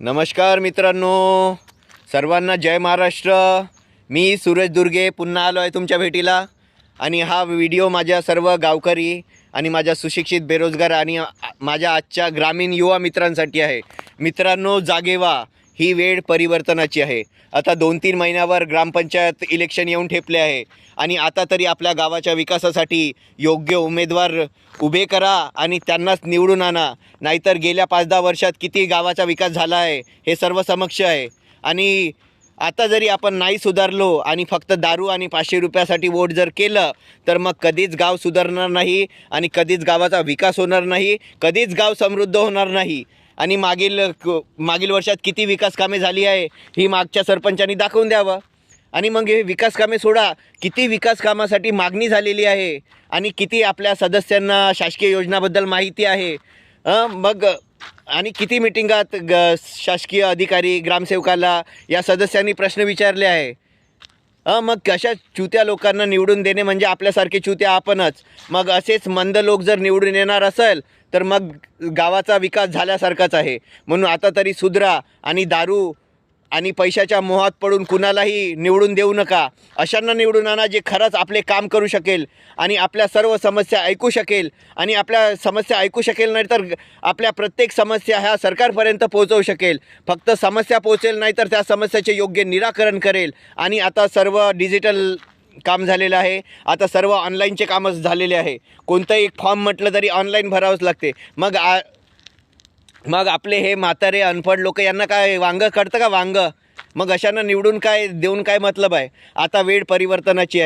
नमस्कार मित्रांनो. सर्वांना जय महाराष्ट्र. मी सुरेश दुर्गे पुन्हा आलो आहे तुमच्या भेटीला. आणि हा व्हिडिओ माझ्या सर्व गावकरी आणि माझ्या सुशिक्षित बेरोजगार आणि माझ्या आजच्या ग्रामीण युवा मित्रांसाठी आहे. मित्रांनो जागेवा. ही वेळ परिवर्तनाची आहे. आता दोन तीन महिन्यावर ग्रामपंचायत इलेक्शन येऊन ठेपले आहे. आणि आता तरी आपल्या गावाच्या विकासासाठी योग्य उमेदवार उभे करा आणि त्यांनाच निवडून आणा. नाहीतर गेल्या पाच दहा वर्षात किती गावाचा विकास झाला आहे हे सर्व समक्ष आहे. आणि आता जरी आपण नाही सुधारलो आणि फक्त दारू आणि पाचशे रुपयासाठी वोट जर केलं तर मग कधीच गाव सुधारणार नाही आणि कधीच गावाचा विकास होणार नाही कधीच गाव समृद्ध होणार नाही. आणि मागील क- मागील वर्षात किती विकास कामे झाली आहे ही मागच्या सरपंचांनी दाखवून द्यावं. आणि मग हे विकास कामे सोडा किती विकास कामासाठी मागणी झालेली आहे आणि किती आपल्या सदस्यांना शासकीय योजनाबद्दल माहिती आहे. मग आणि किती मिटिंगात ग शासकीय अधिकारी ग्रामसेवकाला या सदस्यांनी प्रश्न विचारले आहे. मग कशा चुत्या लोकांना निवडून देणे म्हणजे आपल्यासारखे चुत्या आपणच. मग असेच मंद लोक जर निवडून येणार असेल तर मग गावाचा विकास झाल्यासारखाच आहे. म्हणून आता तरी सुधरा आणि दारू आणि पैशाच्या मोहात पडून कुणालाही निवडून देऊ नका. अशांना निवडून आणा जे खरंच आपले काम करू शकेल आणि आपल्या सर्व समस्या ऐकू शकेल. आणि आपल्या समस्या ऐकू शकेल नाही तर आपल्या प्रत्येक समस्या ह्या सरकारपर्यंत पोहोचवू शकेल. फक्त समस्या पोहोचेल नाही तर त्या समस्याचे योग्य निराकरण करेल. आणि आता सर्व डिजिटल काम झालेलं आहे. आता सर्व ऑनलाईनचे कामच झालेले आहे. कोणतंही एक फॉर्म म्हटलं तरी ऑनलाईन भरावंच लागते. मग आ मग आपले हे म्हातारे अनपढ लोक यांना काय वांग कळतं का वांग? मग अशांना निवडून काय देऊन काय मतलब आहे? आता वेळ परिवर्तनाची आहे.